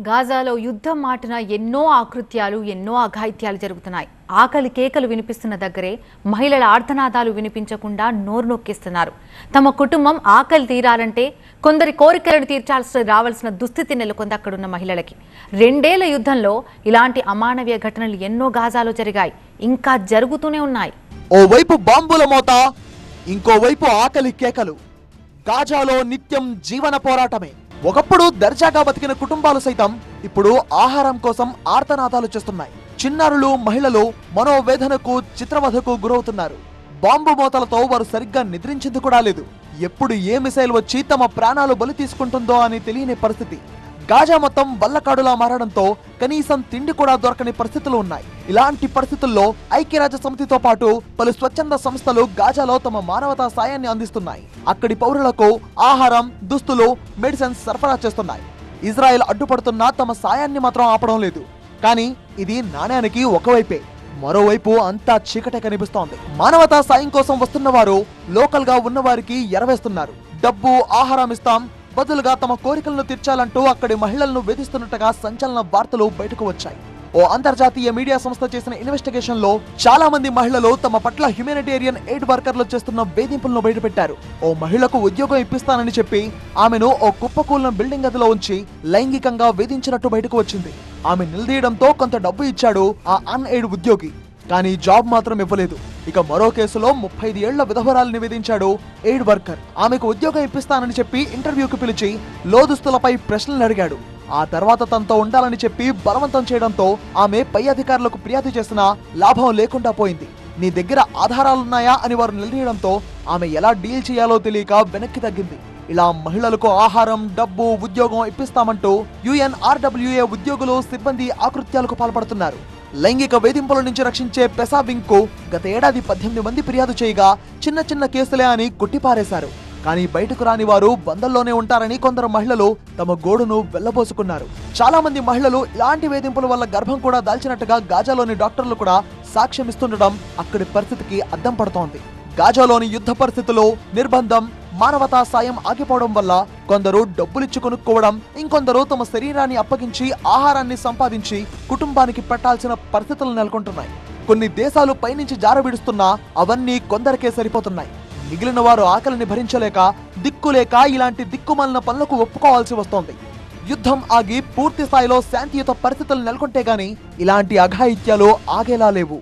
గాజాలో యుద్ధం మాటిన ఎన్నో ఆకృత్యాలు ఎన్నో అఘాయిత్యాలు జరుగుతున్నాయి. ఆకలి కేకలు వినిపిస్తున్న దగ్గరే మహిళల ఆర్ధనాదాలు వినిపించకుండా నోరు నొక్కిస్తున్నారు. తమ కుటుంబం ఆకలి తీరాలంటే కొందరి కోరికలను తీర్చాల్సి రావాల్సిన దుస్థితి నెలకొంది అక్కడున్న మహిళలకి. రెండేళ్ళ యుద్ధంలో ఇలాంటి అమానవీయ ఘటనలు ఎన్నో గాజాలో జరిగాయి. ఇంకా జరుగుతూనే ఉన్నాయి. ఓవైపు బాంబుల మోత ఇంకోవైపు ఆకలి కేకలు. గాజాలో నిత్యం జీవన పోరాటమే. ఒకప్పుడు దర్జాగా బతికిన కుటుంబాలు సైతం ఇప్పుడు ఆహారం కోసం ఆర్తనాదాలు చేస్తున్నాయి. చిన్నారులు మహిళలు మనోవేదనకు చిత్రవధకు గురవుతున్నారు. బాంబు మోతలతో వారు సరిగ్గా నిద్రించింది కూడా లేదు. ఎప్పుడు ఏ మిసైల్ వచ్చి తమ ప్రాణాలు బలి తీసుకుంటుందో అని తెలియని పరిస్థితి. గాజా మొత్తం బల్లకాడులా మారడంతో కనీసం తిండి కూడా దొరకని పరిస్థితులు ఉన్నాయి. ఇలాంటి పరిస్థితుల్లో ఐక్యరాజ్య సమితితో పాటు పలు స్వచ్ఛంద సంస్థలు గాజాలో తమ మానవతా సాయాన్ని అందిస్తున్నాయి. అక్కడి పౌరులకు ఆహారం దుస్తులు మెడిసిన్స్ సరఫరా చేస్తున్నాయి. ఇజ్రాయెల్ అడ్డుపడుతున్నా తమ సాయాన్ని మాత్రం ఆపడం లేదు. కానీ ఇది నాణ్యానికి ఒకవైపే. మరోవైపు అంతా చీకటే కనిపిస్తోంది. మానవతా సాయం కోసం వస్తున్న వారు లోకల్గా ఉన్నవారికి ఎరవేస్తున్నారు. డబ్బు ఆహారం ఇస్తాం బదులుగా తమ కోరికలను తీర్చాలంటూ అక్కడి మహిళలను వేధిస్తున్నట్టుగా సంచలన వార్తలు బయటకు వచ్చాయి. ఓ అంతర్జాతీయ మీడియా సంస్థ చేసిన ఇన్వెస్టిగేషన్లో చాలా మంది మహిళలు తమ పట్ల హ్యుమానిటేరియన్ ఎయిడ్ వర్కర్లు చేస్తున్న వేధింపులను బయటపెట్టారు. ఓ మహిళకు ఉద్యోగం ఇప్పిస్తానని చెప్పి ఆమెను ఓ కుప్పకూలిన బిల్డింగ్ గదిలో ఉంచి లైంగికంగా వేధించినట్టు బయటకు వచ్చింది. ఆమె నిలదీయడంతో కొంత డబ్బు ఇచ్చాడు ఆ అన్ ఎయిడ్ ఉద్యోగి. కానీ జాబ్ మాత్రం ఇవ్వలేదు. ఇక మరో కేసులో ముప్పై ఐదు ఏళ్ళ విధవరాలు నివేదించాడు ఎయిడ్ వర్కర్. ఆమెకు ఉద్యోగం ఇప్పిస్తానని చెప్పి ఇంటర్వ్యూకి పిలిచి లోదుస్తులపై ప్రశ్నలు అడిగాడు. ఆ తర్వాత తనతో ఉండాలని చెప్పి బలవంతం చేయడంతో ఆమె పై అధికారులకు ఫిర్యాదు చేసినా లాభం లేకుండా పోయింది. నీ దగ్గర ఆధారాలున్నాయా అని వారు నిలదీయడంతో ఆమె ఎలా డీల్ చేయాలో తెలియక వెనక్కి తగ్గింది. ఇలా మహిళలకు ఆహారం డబ్బు ఉద్యోగం ఇప్పిస్తామంటూ యుఎన్ఆర్డబ్ల్యూఏ ఉద్యోగులు సిబ్బంది ఆకృత్యాలకు పాల్పడుతున్నారు. లైంగిక వేధింపుల నుంచి రక్షించే పెసా వింగ్కు గత ఏడాది పద్దెనిమిది మంది ఫిర్యాదు చేయగా చిన్న చిన్న కేసులే అని కొట్టిపారేశారు. కానీ బయటకు రాని వారు బందల్లోనే ఉంటారని కొందరు మహిళలు తమ గోడును వెళ్ళబోసుకున్నారు చాలా మంది మహిళలు ఇలాంటి వేధింపుల వల్ల గర్భం కూడా దాల్చినట్టుగా గాజాలోని డాక్టర్లు కూడా సాక్ష్యమిస్తుండటం అక్కడి పరిస్థితికి అద్దం పడుతోంది. గాజాలోని యుద్ధ పరిస్థితుల్లో నిర్బంధం మానవతా సాయం ఆగిపోవడం వల్ల కొందరు డబ్బులిచ్చి కొనుక్కోవడం ఇంకొందరు తమ శరీరాన్ని అప్పగించి ఆహారాన్ని సంపాదించి కుటుంబానికి పెట్టాల్సిన పరిస్థితులు నెలకొంటున్నాయి. కొన్ని దేశాలు పైనుంచి జారబిడుస్తున్నా అవన్నీ కొందరికే సరిపోతున్నాయి. మిగిలిన వారు ఆకలిని భరించలేక దిక్కులేక ఇలాంటి దిక్కుమాలిన పనులకు ఒప్పుకోవాల్సి వస్తోంది. యుద్ధం ఆగి పూర్తి స్థాయిలో శాంతియుత పరిస్థితులు నెలకొంటే గాని ఇలాంటి అఘాయిత్యాలు ఆగేలా లేవు.